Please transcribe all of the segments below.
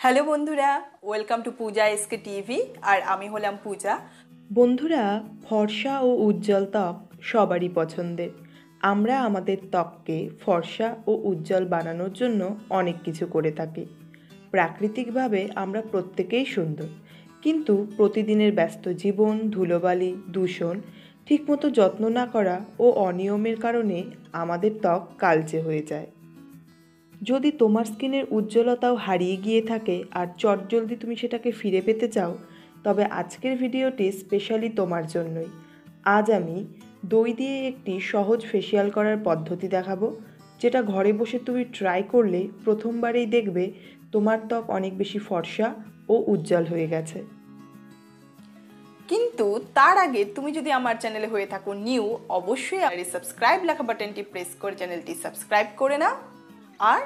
Hello বন্ধুরা welcome to Puja SK TV আর আমি হলাম পূজা। বন্ধুরা, ফর্সা ও উজ্জ্বল ত্বক সবারই পছন্দের। আমরা আমাদের ত্বককে ফর্সা ও উজ্জ্বল বানানোর জন্য অনেক কিছু করে থাকি। প্রাকৃতিকভাবে আমরা প্রত্যেকেই সুন্দর। কিন্তু প্রতিদিনের ব্যস্ত জীবন, ধুলোবালি, দূষণ, ঠিকমতো যত্ন না করা ও অনিয়মের কারণে আমাদের ত্বক কালচে হয়ে যায়। যদি তোমার স্কিনের উজ্জ্বলতাও হারিয়ে গিয়ে থাকে আর চটজলদি তুমি সেটাকে ফিরে পেতে চাও, তবে আজকের ভিডিওটি স্পেশালি তোমার জন্যই। আজ আমি দই দিয়ে একটি সহজ ফেসিয়াল করার পদ্ধতি দেখাবো, যেটা ঘরে বসে তুমি ট্রাই করলে প্রথমবারেই দেখবে তোমার ত্বক অনেক বেশি ফর্সা ও উজ্জ্বল হয়ে গেছে। কিন্তু তার আগে তুমি যদি আমার চ্যানেলে হয়ে থাকো নিউ অবশ্যই আর সাবস্ক্রাইব লেখা বাটনটি প্রেস করে চ্যানেলটি সাবস্ক্রাইব করে নাও। আর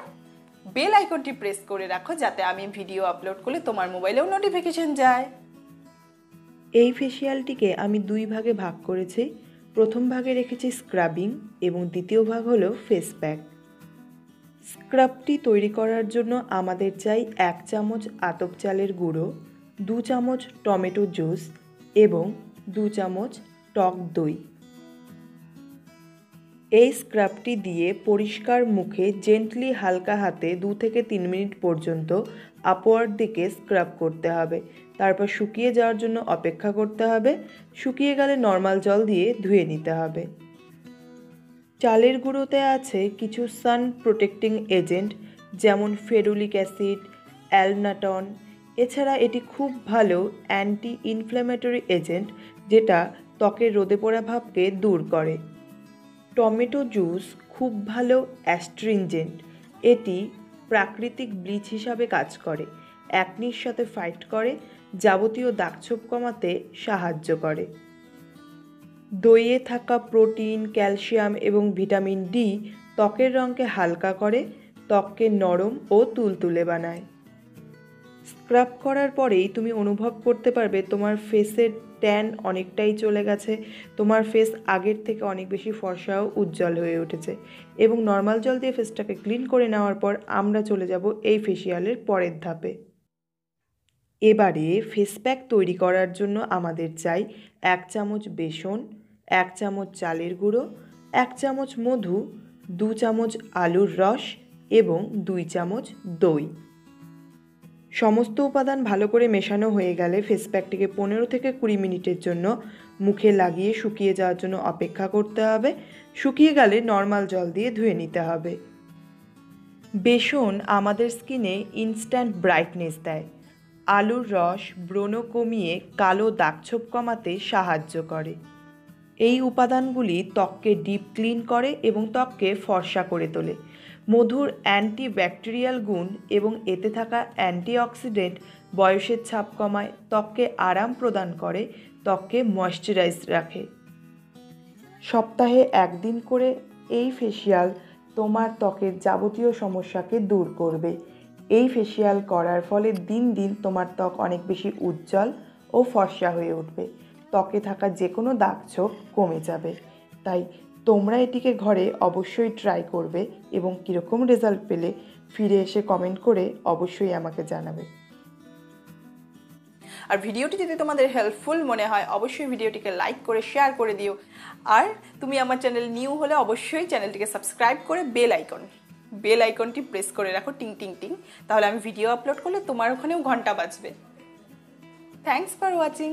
বেল আইকনটি প্রেস করে রাখো যাতে আমি ভিডিও আপলোড করলে তোমার মোবাইলেও নোটিফিকেশন যায়। এই ফেসিয়ালটিকে আমি দুই ভাগে ভাগ করেছি। প্রথম ভাগে রেখেছি স্ক্রাবিং এবং দ্বিতীয় ভাগ হলো ফেস প্যাক স্ক্রাবটি তৈরি করার জন্য আমাদের চাই এক চামচ আতপ চালের গুঁড়ো, দু চামচ টমেটো জুস এবং দু চামচ টক দই। এই স্ক্রাবটি দিয়ে পরিষ্কার মুখে জেন্টলি হালকা হাতে দু থেকে তিন মিনিট পর্যন্ত আপওয়ার্ড দিকে স্ক্রাব করতে হবে। তারপর শুকিয়ে যাওয়ার জন্য অপেক্ষা করতে হবে। শুকিয়ে গেলে নর্মাল জল দিয়ে ধুয়ে নিতে হবে। চালের গুঁড়োতে আছে কিছু সান প্রোটেক্টিং এজেন্ট যেমন ফেরুলিক অ্যাসিড অ্যালনাটন এছাড়া এটি খুব ভালো অ্যান্টি ইনফ্ল্যামেটরি এজেন্ট যেটা ত্বকের রোদে পড়া ভাবকে দূর করে। টমেটো জুস খুব ভালো অ্যাস্ট্রিনজেন্ট এটি প্রাকৃতিক ব্লিচ হিসাবে কাজ করে অ্যাকনির সাথে ফাইট করে, যাবতীয় দাগছোপ কমাতে সাহায্য করে। দইয়ে থাকা প্রোটিন, ক্যালসিয়াম এবং ভিটামিন ডি ত্বকের রঙকে হালকা করে, ত্বককে নরম ও তুলতুলে বানায়। স্ক্রাব করার পরেই তুমি অনুভব করতে পারবে তোমার ফেসের ট্যান অনেকটাই চলে গেছে, তোমার ফেস আগের থেকে অনেক বেশি ফর্সা ও উজ্জ্বল হয়ে উঠেছে এবং নর্মাল জল দিয়ে ফেসটাকে ক্লিন করে নেওয়ার পর আমরা চলে যাব এই ফেসিয়ালের পরের ধাপে। এবারে ফেস প্যাক তৈরি করার জন্য আমাদের চাই এক চামচ বেসন, এক চামচ চালের গুঁড়ো, এক চামচ মধু, দু চামচ আলুর রস এবং দুই চামচ দই। সমস্ত উপাদান ভালো করে মেশানো হয়ে গেলে ফেস প্যাকটিকে পনেরো থেকে কুড়ি মিনিটের জন্য মুখে লাগিয়ে শুকিয়ে যাওয়ার জন্য অপেক্ষা করতে হবে। শুকিয়ে গেলে নর্মাল জল দিয়ে ধুয়ে নিতে হবে। বেসন আমাদের স্কিনে ইনস্ট্যান্ট ব্রাইটনেস দেয়। আলুর রস ব্রণ কমিয়ে কালো দাগছোপ কমাতে সাহায্য করে। এই উপাদানগুলি ত্বককে ডিপ ক্লিন করে এবং ত্বককে ফর্সা করে তোলে। মধুর অ্যান্টি ব্যাকটেরিয়াল গুণ এবং এতে থাকা অ্যান্টিঅক্সিডেন্ট বয়সের ছাপ কমায়, ত্বককে আরাম প্রদান করে, ত্বককে ময়শ্চারাইজ রাখে। সপ্তাহে একদিন করে এই ফেসিয়াল তোমার ত্বকের যাবতীয় সমস্যাকে দূর করবে। এই ফেসিয়াল করার ফলে দিন দিন তোমার ত্বক অনেক বেশি উজ্জ্বল ও ফর্সা হয়ে উঠবে। ত্বকে থাকা যে কোনো দাগ ছোপ কমে যাবে। তাই তোমরা এটিকে ঘরে অবশ্যই ট্রাই করবে এবং কীরকম রেজাল্ট পেলে ফিরে এসে কমেন্ট করে অবশ্যই আমাকে জানাবে। আর ভিডিওটি যদি তোমাদের হেল্পফুল মনে হয়, অবশ্যই ভিডিওটিকে লাইক করে শেয়ার করে দিও। আর তুমি আমার চ্যানেল নিউ হলে অবশ্যই চ্যানেলটিকে সাবস্ক্রাইব করে বেল আইকন বেল আইকনটি প্রেস করে রাখো, টিং টিং টিং। তাহলে আমি ভিডিও আপলোড করলে তোমার ওখানেও ঘণ্টা বাজবে। Thanks for watching